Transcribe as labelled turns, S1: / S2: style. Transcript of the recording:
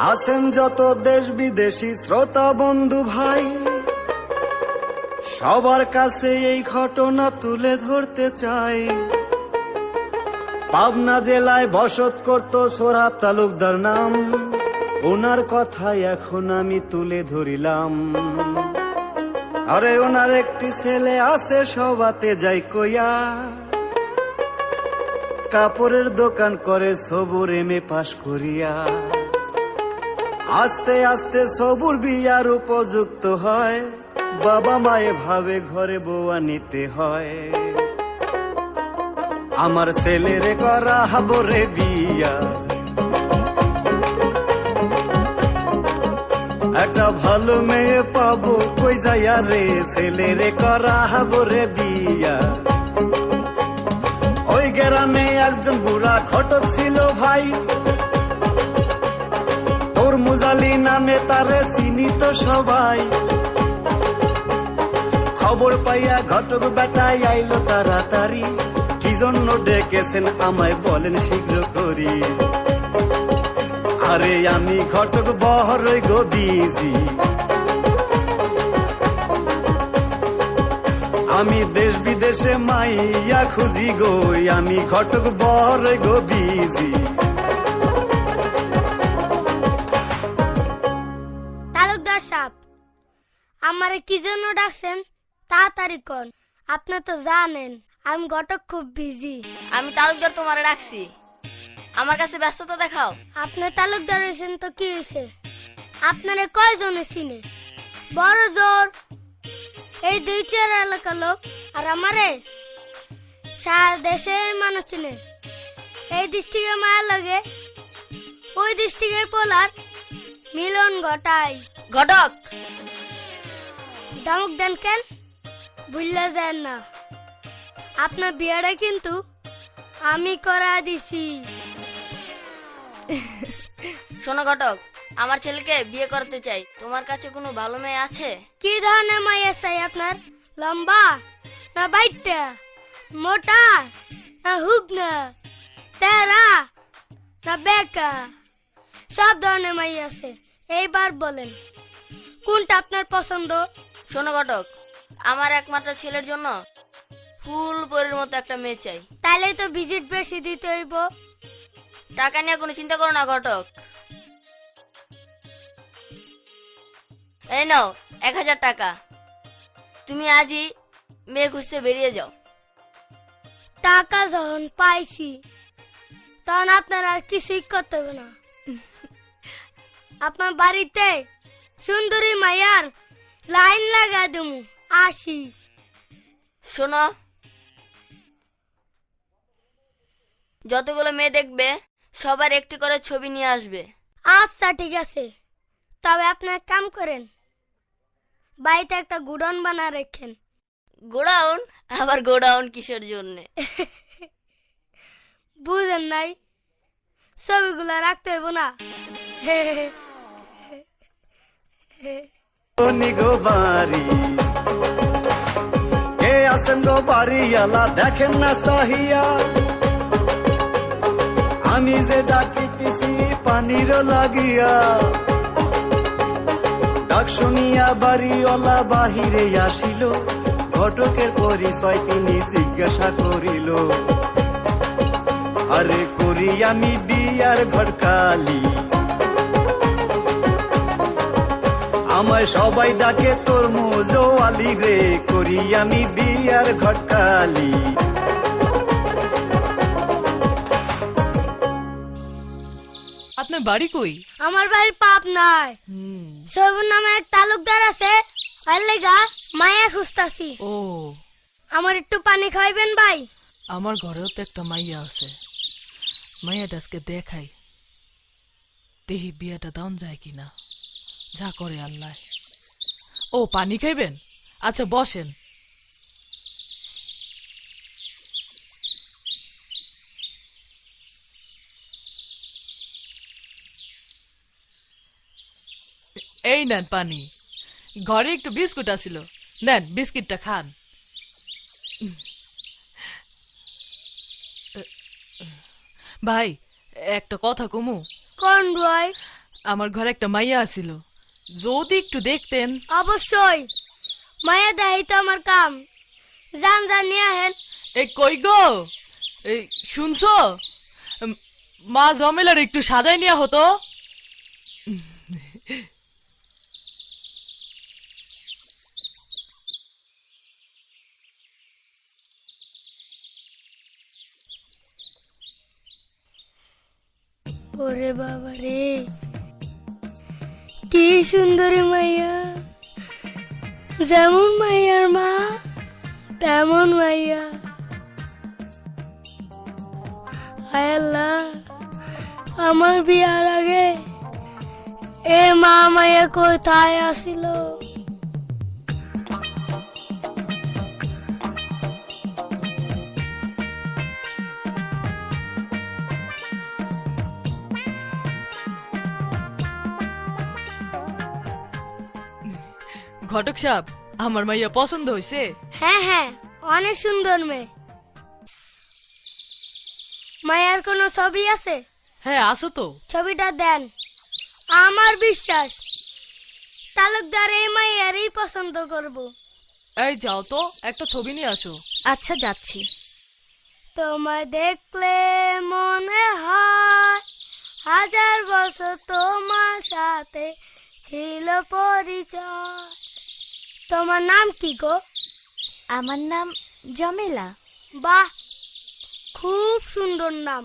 S1: আছেন যত দেশ বিদেশি শ্রোতা বন্ধু ভাই, সবার কাছে এই ঘটনা তুলে ধরতে চাই। পাবনা জেলায় বসত করত সোরাব তালুকদার নাম, ওনার কথাই এখন আমি তুলে ধরিলাম। আরে ওনার একটি ছেলে আছে সবাতে যাই কইয়া। কাপড়ের দোকান করে সবুর এমে পাশ করিয়া। আস্তে আস্তে সবুর বিয়ার উপযুক্ত হয়। বাবা মায়ে ভাবে ঘরে বউয়া নিতে হয়। আমার ছেলেরে করা হাবরে বিয়া। একটা ভালো মেয়ে পাবো কই যাইয়া রে? ছেলেরে করা হাবরে বিয়া। ওই গ্রামে একজন বুড়া খটক ছিল ভাই। তোর নামে তারে চিনিত সবাই। খবর পাইয়া ঘটক বেটাই আইলো তাড়াতাড়ি। কি জন্য ডেকেছেন আমায় বলেন শীঘ্র করি। আরে আমি ঘটক বহরই গো বিজি। আমি দেশ বিদেশে মাইয়া খুঁজি গো আমি ঘটক বহরই গো বিজি।
S2: আমারে কি জন্য ডাকছেন? তাড়াতাড়ি কন। আপনি তো জানেন আমি ঘটক খুব বিজি
S3: আমি তালুকদার তোমারে ডাকছি। আমার কাছে ব্যস্ততা দেখাও।
S2: আপনি তালুকদার হয়েছেন তো কি হয়েছে? আপনারে কয়জনে চিনে? বড় জোর। এই দুই চার এলাকার লোক আর আমারে? সারা দেশের মানুষ চিনে। এই ডিস্ট্রিক্টের মায়ের লাগে ওই ডিস্ট্রিক্টের পোলার মিলন ঘটায়।
S3: ঘটক!
S2: ধমক দেন কেন? বুঝলে যান না। আপনার বিয়েটা কিন্তু আমি করা দিছি।
S3: শোনো ঘটক আমার ছেলেকে বিয়ে করতে চাই। তোমার কাছে কোনো ভালো মেয়ে আছে?
S2: কি ধরনের মাইয়া চাই আপনার? লম্বা না বাইটটা? মোটা না হুগনা? তেরা না বেকা? সব ধরনের মাইয়া আছে। এইবার বলেন কোনটা আপনার পছন্দ?
S3: শোনো ঘটক আমার একমাত্র ছেলের জন্য ফুল পরের মতো একটা মেয়ে চাই।
S2: তাইলে তো ভিজিট বেশি দিতে হইব।
S3: টাকা নিয়ে কোনো চিন্তা করো না ঘটক। এই নাও এক হাজার টাকা। তুমি আজই মেয়ে খুঁজতে বেরিয়ে যাও।
S2: টাকা যখন পাইছি তখন আপনার আর কিছুই করতে হবে না। আপনার বাড়িতে সুন্দরী মাইয়ার লাইন লাগা দেবো আসি।
S3: শোনো যতগুলো মেয়ে দেখবে সবার একটি করে ছবি নিয়ে আসবে।
S2: আচ্ছা ঠিক আছে। তবে আপনার কাম করেন বাড়িতে একটা গুডন বানা রেখেন।
S3: গোডাউন? আবার গোডাউন কিসের জন্যে?
S2: বুঝেন নাই ছবিগুলো রাখতে হইব না
S1: নি। গো বাড়ি কে দেখেন না সাহিয়া। আমি যে পানির লাগিয়া। ডাক শুনিয়া বাড়িওয়ালা বাহিরে আসিল। ঘটকের পরিচয় তিনি জিজ্ঞাসা করিল, আরে করি আমি বিয়ার ঘটকালি আমায় সবাই ডাকে তোর মোজো আলি রে করি আমি বিয়ার ঘটকালি।
S4: আপনার বাড়ি কই?
S2: আমার বাড়ির পাপ নাই সবুর নামে এক তালুকদার আছে আর লেগা মায়া খুঁজতাছি।
S4: ও।
S2: আমার একটু পানি খাইবেন ভাই?
S4: আমার ঘরেও তো একটা মাইয়া আছে। মাইয়াটা আজকে দেখাই। দেহি বিয়াটা দান যায় কিনা। যা করে আল্লাহ। ও পানি খাইবেন? আচ্ছা বসেন। এই নেন পানি। ঘরে একটু বিস্কুট আছিল। নেন বিস্কিটটা খান। ভাই একটা কথা কমু।
S2: কোন ভাই?
S4: আমার ঘরে একটা মাইয়া আছিল। যদি একটু দেখতেন।
S2: অবশ্যই। মায়া দেয় তো আমার কাম। যান যান নিয়ে আহেন
S4: এই কই গো? এই শুনছো? মা জমেলার একটু সাজাই নেওয়া হতো।
S2: ওরে বাবা রে কি সুন্দরী মাইয়া। যেমন মাইয়ার মা, তেমন মাইয়া। হায় আল্লাহ, আমার বিয়ার আগে এ মা মাইয়া কোথায় আসিল?
S4: ঘটক সাহেব আমার মাইয়া পছন্দ হয়েছে
S2: হ্যাঁ হ্যাঁ অনেক সুন্দর মেয়ে। মায়ার কোনো ছবি আছে?
S4: হ্যাঁ আসো তো।
S2: ছবিটা দেন। আমার বিশ্বাস তালুকদার এই মাইয়ারই পছন্দ করব।
S4: এই যাও তো একটা ছবি নিয়ে আসো।
S3: আচ্ছা যাচ্ছি।
S2: তোমায় দেখলে মনে হয় হাজার বছর তোমার সাথে ছিল পরিচয়। তোমার নাম কি গো?
S3: আমার নাম জমেলা।
S2: বাহ খুব সুন্দর নাম।